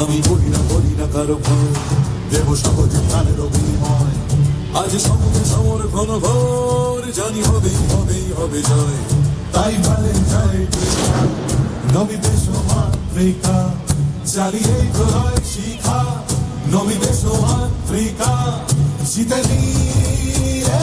আমি করি না করি না কারও ভয়। দেব সহজে প্রাণের বিনিময় আজ সমুদ্রে সমর ঘন ঘর জানি হবেই হবেই হবে জয়। তাই ভালে নবী দেশ মাতৃকা চালিয়ে ঘোরায় শিখা। নবী দেশ মাতৃকা জিতে নিয়ে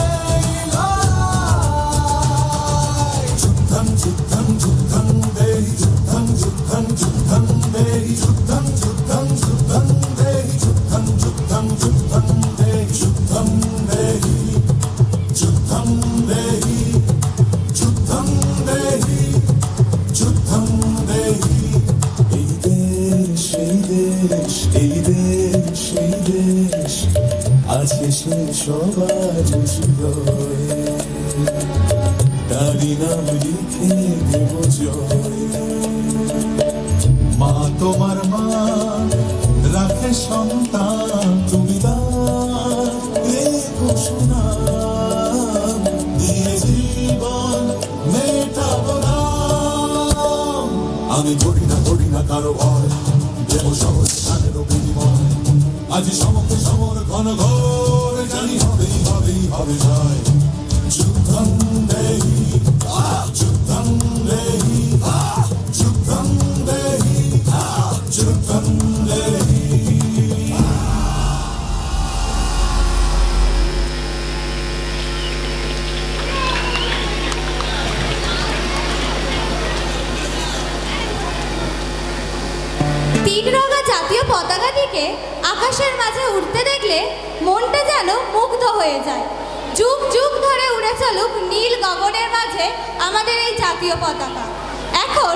আছে সবার তারি নাম লিখে দেব জয় মা তোমার মা রাখে সন্তান তুমি দান ঘোষণা দিয়ে জীবন মেটাবো না আমি করি না করি না কারও ভয়। দেব সহজ প্রাণের বিনিময় আজ সমকে সমর ঘন ঘোর জানি হবেই হবেই, হবে জয় যুদ্ধং দেহি যুদ্ধং দেহি যুদ্ধং দেহি যুদ্ধং দেহি। তিন রঙা জাতীয় পতাকাটিকে আকাশের মাঝে উঠতে দেখলে মনটা যেন মুগ্ধ হয়ে যায়। যুগ যুগ ধরে উড়ে চলুক নীল গগনের মাঝে আমাদের এই জাতীয় পতাকা। এখন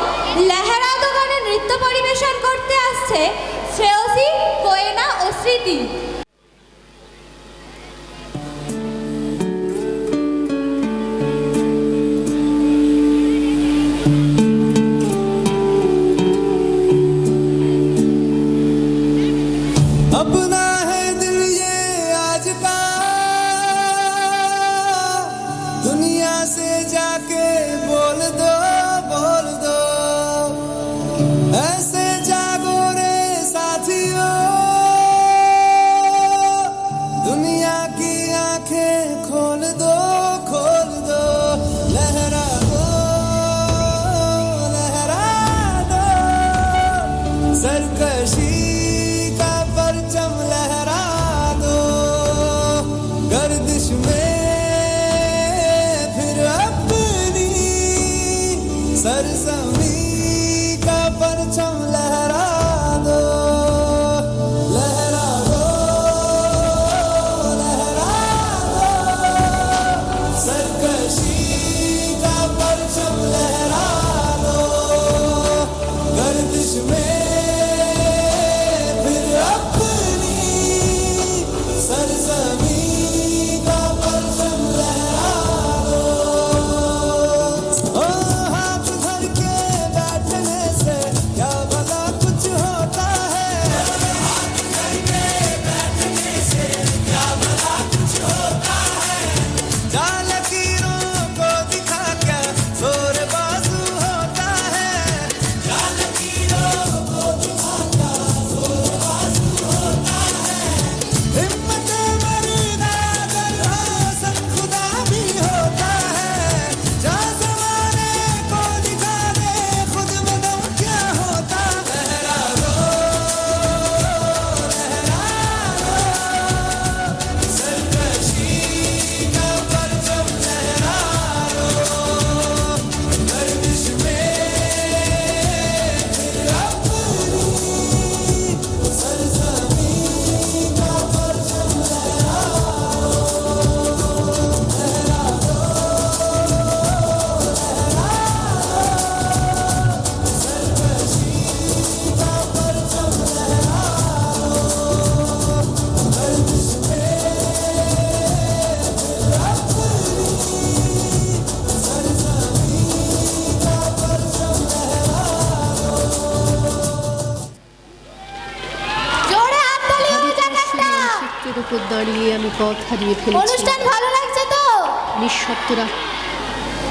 লেহেরা দোকানে নৃত্য mercy দাঁড়িয়ে আমি পথ হারিয়ে ফেলেছি। অনুষ্ঠান ভালো লাগছে তো? নিঃশব্দ রাত